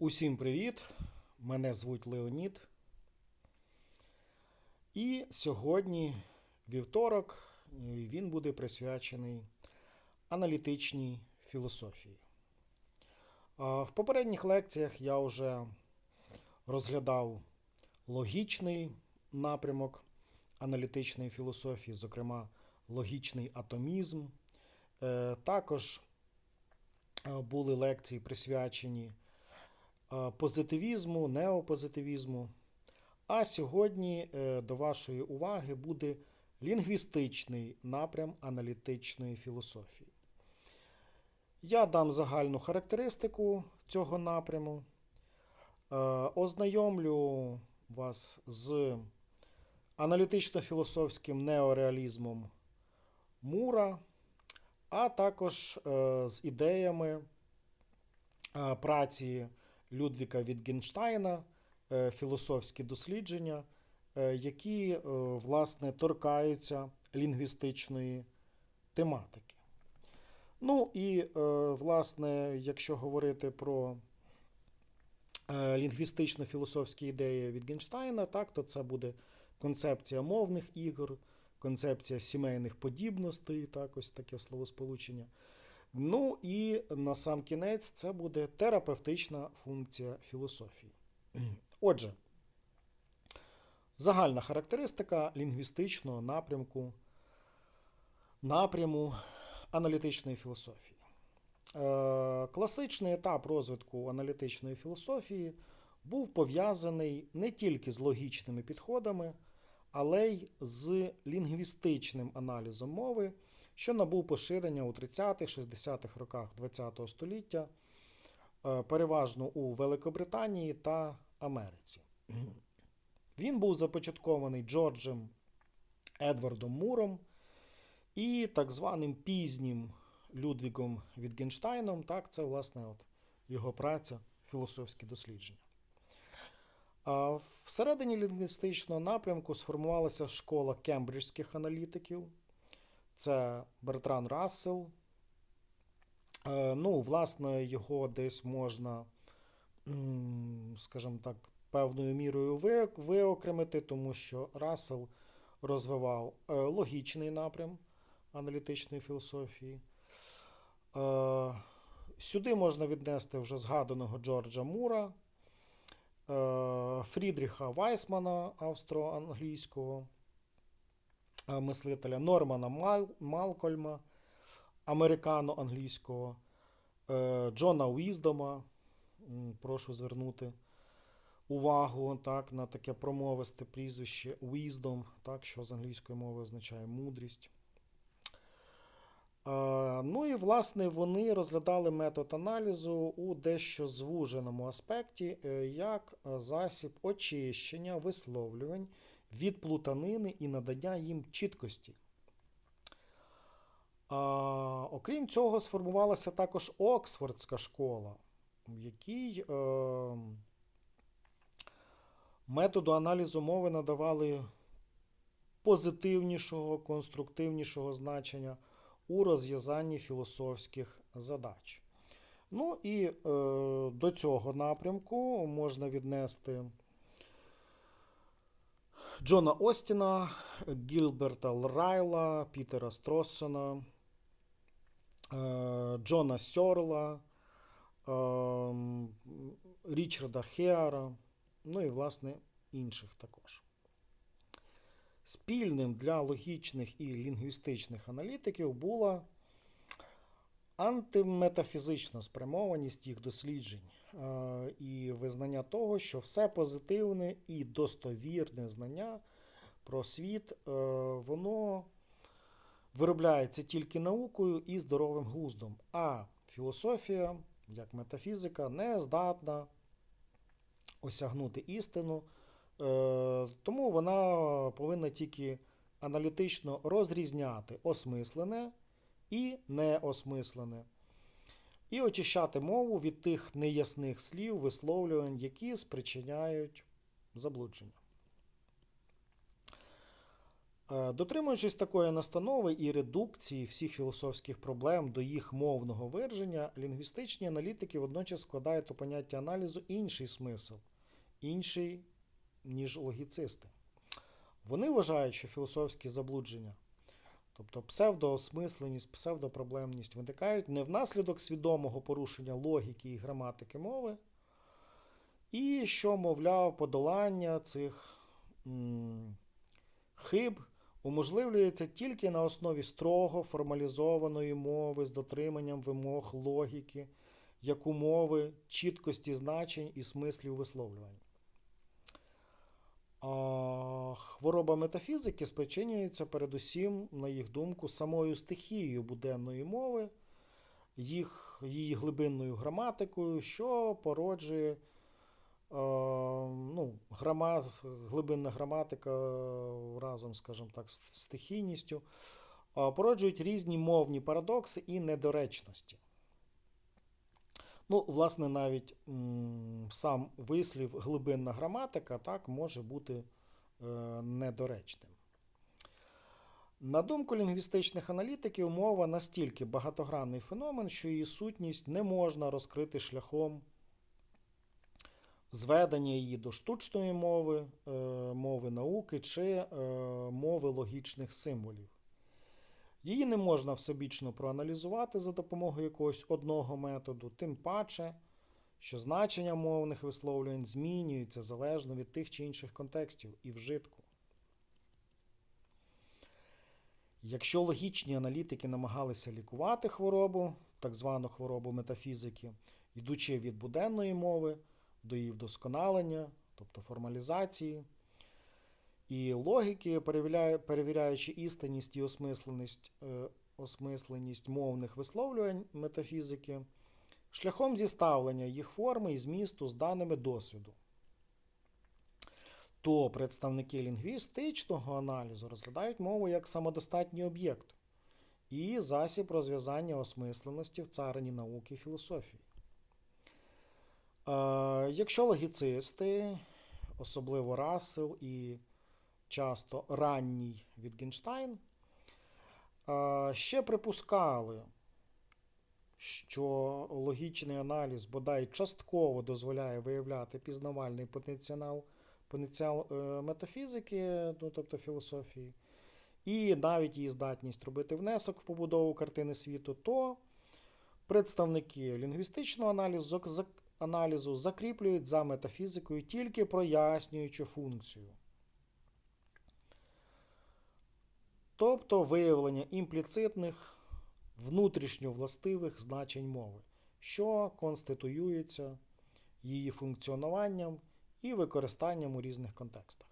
Усім привіт! Мене звуть Леонід. І сьогодні вівторок він буде присвячений аналітичній філософії. В попередніх лекціях я вже розглядав логічний напрямок аналітичної філософії, зокрема логічний атомізм. Е, Також е, були лекції присвячені позитивізму, неопозитивізму. А сьогодні е, до вашої уваги буде лінгвістичний напрям аналітичної філософії. Я дам загальну характеристику цього напряму, е, ознайомлю вас з аналітично-філософським неореалізмом Мура, а також е, з ідеями е, праці Людвіка Вітгенштайна, е, філософські дослідження, е, які е, власне торкаються лінгвістичної тематики. Ну і, власне, якщо говорити про лінгвістично-філософські ідеї Вітгенштайна, так, то це буде концепція мовних ігор, концепція сімейних подібностей, так, ось таке словосполучення. Ну і на сам кінець це буде терапевтична функція філософії. Отже, загальна характеристика лінгвістичного напрямку, напряму аналітичної філософії. Е, Класичний етап розвитку аналітичної філософії був пов'язаний не тільки з логічними підходами, але й з лінгвістичним аналізом мови, що набув поширення у 30-60-х роках ХХ століття, е, переважно у Великобританії та Америці. Він був започаткований Джорджем Едвардом Муром і так званим пізнім Людвігом Вітгенштайном. Так, це, власне, от його праця, філософські дослідження. Всередині лінгвістичного напрямку сформувалася школа кембриджських аналітиків. Це Бертран Рассел. Е, Ну, власне, його десь можна, скажімо так, певною мірою виокремити, тому що Рассел розвивав е, логічний напрям аналітичної філософії. Е, Сюди можна віднести вже згаданого Джорджа Мура, Фрідріха Вайсмана, австро-англійського мислителя, Нормана Мал- Малкольма, американо-англійського, е, Джона Уіздома. Прошу звернути увагу так, на таке промовисте прізвище Wisdom, так, що з англійської мови означає мудрість. Е, Ну і власне вони розглядали метод аналізу у дещо звуженому аспекті е, як е, засіб очищення висловлювань від плутанини і надання їм чіткості. А, Окрім цього, сформувалася також Оксфордська школа, в якій е, методу аналізу мови надавали позитивнішого, конструктивнішого значення у розв'язанні філософських задач. Ну і е, до цього напрямку можна віднести Джона Остіна, Гілберта Лрайла, Пітера Строссона, е, Джона Сьорла, е, Річарда Хеара, ну і, власне, інших також. Спільним для логічних і лінгвістичних аналітиків була антиметафізична спрямованість їх досліджень і визнання того, що все позитивне і достовірне знання про світ, е, воно виробляється тільки наукою і здоровим глуздом, а філософія, як метафізика, не здатна осягнути істину. Е, Тому вона повинна тільки аналітично розрізняти осмислене і неосмислене, і очищати мову від тих неясних слів, висловлювань, які спричиняють заблудження. Е, Дотримуючись такої настанови і редукції всіх філософських проблем до їх мовного вираження, лінгвістичні аналітики водночас вкладають у поняття аналізу інший смисл, інший, ніж логіцисти. Вони вважають, що філософські заблудження, тобто псевдоосмисленість, псевдопроблемність, виникають не внаслідок свідомого порушення логіки і граматики мови, і що, мовляв, подолання цих м, хиб уможливлюється тільки на основі строго формалізованої мови з дотриманням вимог логіки, як умови чіткості значень і смислів висловлювань. Хвороба метафізики спричинюється передусім, на їх думку, самою стихією буденної мови, їх, її глибинною граматикою, що породжує е, ну, грама, глибинна граматика разом, скажімо так, з стихійністю, породжують різні мовні парадокси і недоречності. Ну, власне, навіть сам вислів глибинна граматика так, може бути е, недоречним. На думку лінгвістичних аналітиків, мова настільки багатогранний феномен, що її сутність не можна розкрити шляхом зведення її до штучної мови, е, мови науки чи е, мови логічних символів. Її не можна всебічно проаналізувати за допомогою якогось одного методу, тим паче, що значення мовних висловлювань змінюється залежно від тих чи інших контекстів і вжитку. Якщо логічні аналітики намагалися лікувати хворобу, так звану хворобу метафізики, йдучи від буденної мови до її вдосконалення, тобто формалізації, і логіки, перевіряючи істинність і осмисленість, е, осмисленість мовних висловлювань метафізики, шляхом зіставлення їх форми і змісту з даними досвіду, то представники лінгвістичного аналізу розглядають мову як самодостатній об'єкт і засіб розв'язання осмисленості в царині науки і філософії. Е, Якщо логіцисти, особливо Рассел і часто ранній Вітгенштайн, ще припускали, що логічний аналіз бодай частково дозволяє виявляти пізнавальний потенціал, потенціал е, метафізики, ну, тобто філософії, і навіть її здатність робити внесок в побудову картини світу, то представники лінгвістичного аналізу, аналізу закріплюють за метафізикою тільки прояснюючу функцію. Тобто виявлення імпліцитних внутрішньовластивих значень мови, що конституюється її функціонуванням і використанням у різних контекстах.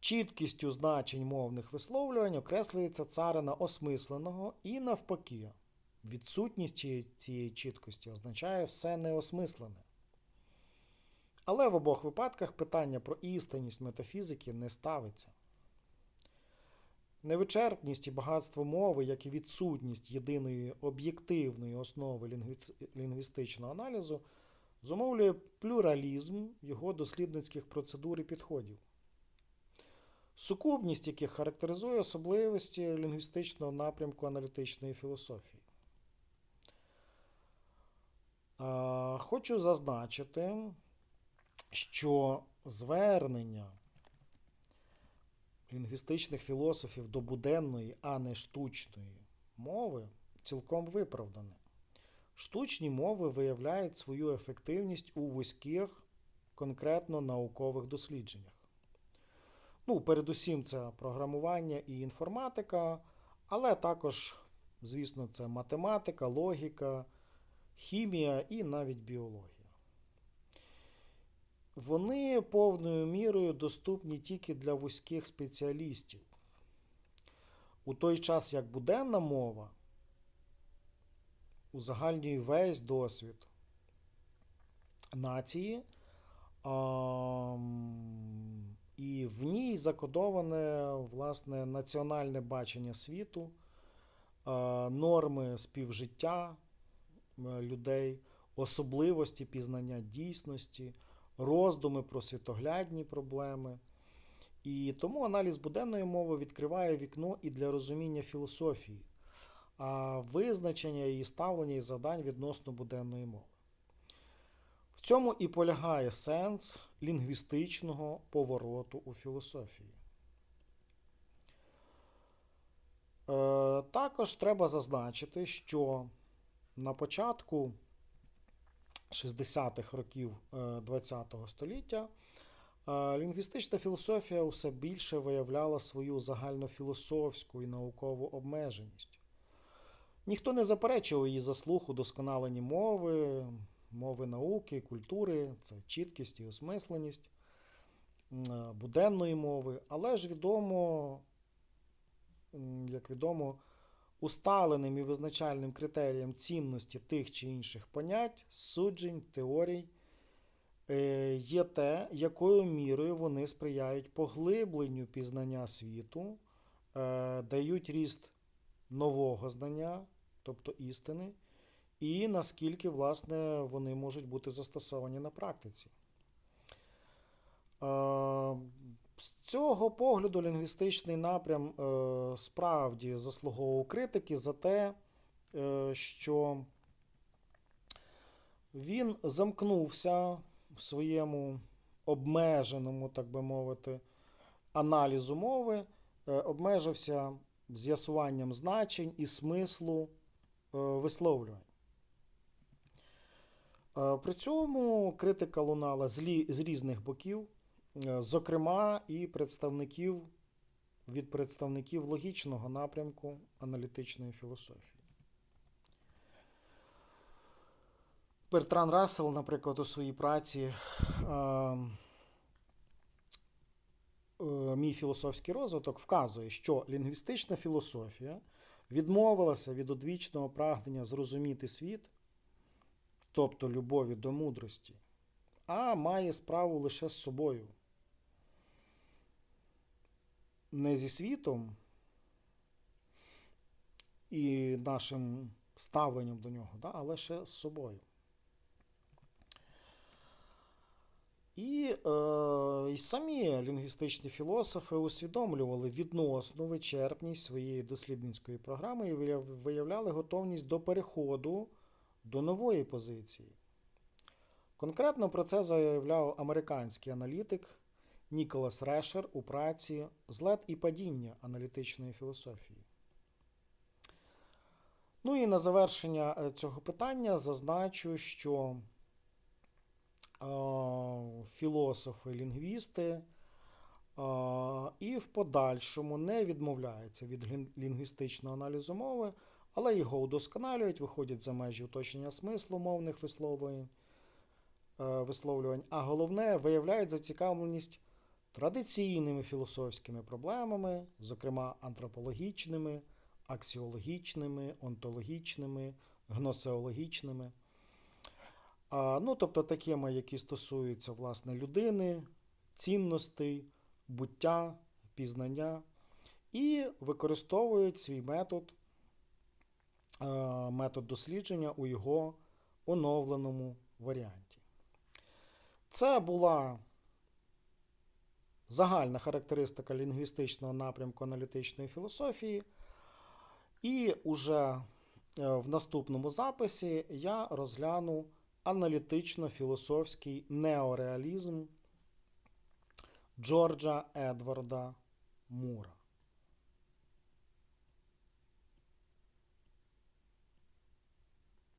Чіткістю значень мовних висловлювань окреслюється царина осмисленого і навпаки. Відсутність цієї- чіткості означає все неосмислене. Але в обох випадках питання про істинність метафізики не ставиться. Невичерпність і багатство мови, як і відсутність єдиної об'єктивної основи лінгвістичного аналізу, зумовлює плюралізм його дослідницьких процедур і підходів. Сукупність яких характеризує особливості лінгвістичного напрямку аналітичної філософії. Хочу зазначити, що звернення лінгвістичних філософів до буденної, а не штучної мови цілком виправдане. Штучні мови виявляють свою ефективність у вузьких, конкретно наукових дослідженнях. Ну, передусім, це програмування і інформатика, але також, звісно, це математика, логіка, хімія і навіть біологія. Вони повною мірою доступні тільки для вузьких спеціалістів. У той час, як буденна мова узагальнює весь досвід нації, і в ній закодоване власне національне бачення світу, а, норми співжиття е, людей, особливості пізнання дійсності, роздуми про світоглядні проблеми І тому аналіз буденної мови відкриває вікно і для розуміння філософії, а визначення її ставлення і завдань відносно буденної мови. В цьому і полягає сенс лінгвістичного повороту у філософії. Е, Також треба зазначити, що на початку 60-х років ХХ століття е, лінгвістична філософія усе більше виявляла свою загальнофілософську і наукову обмеженість. Ніхто не заперечував її заслуг у досконаленні мови, мови науки, культури, це чіткість і осмисленість е, буденної мови, але ж відомо, як відомо, усталеним і визначальним критерієм цінності тих чи інших понять, суджень, теорій е, є те, якою мірою вони сприяють поглибленню пізнання світу, е, дають ріст нового знання, тобто істини, і наскільки, власне, вони можуть бути застосовані на практиці. З цього погляду лінгвістичний напрям е, справді заслуговував критики за те, е, що він замкнувся в своєму обмеженому, так би мовити, аналізу мови, е, обмежився з'ясуванням значень і смислу висловлювань. При цьому критика лунала з різних боків, зокрема і представників від представників логічного напрямку аналітичної філософії. Бертран Рассел, наприклад, у своїй праці е, е, Мій філософський розвиток вказує, що лінгвістична філософія відмовилася від одвічного прагнення зрозуміти світ, тобто любові до мудрості, а має справу лише з собою. Не зі світом і нашим ставленням до нього, да, а лише з собою. І, е, і самі лінгвістичні філософи усвідомлювали відносну вичерпність своєї дослідницької програми і виявляли готовність до переходу до нової позиції. Конкретно про це заявляв американський аналітик Ніколас Решер у праці Злет і падіння аналітичної філософії. Ну і на завершення е, цього питання зазначу, що е, філософи, лінгвісти е, і в подальшому не відмовляються від лінгвістичного аналізу мови, але його удосконалюють, виходять за межі уточнення смислу мовних висловлювань, висловлювань, а головне виявляють зацікавленість традиційними філософськими проблемами, зокрема антропологічними, аксіологічними, онтологічними, гносеологічними. Ну, тобто такими, які стосуються власне людини, цінностей, буття, пізнання, і використовують свій метод, метод дослідження у його оновленому варіанті. Це була загальна характеристика лінгвістичного напрямку аналітичної філософії. І уже е, в наступному записі я розгляну аналітично-філософський неореалізм Джорджа Едварда Мура.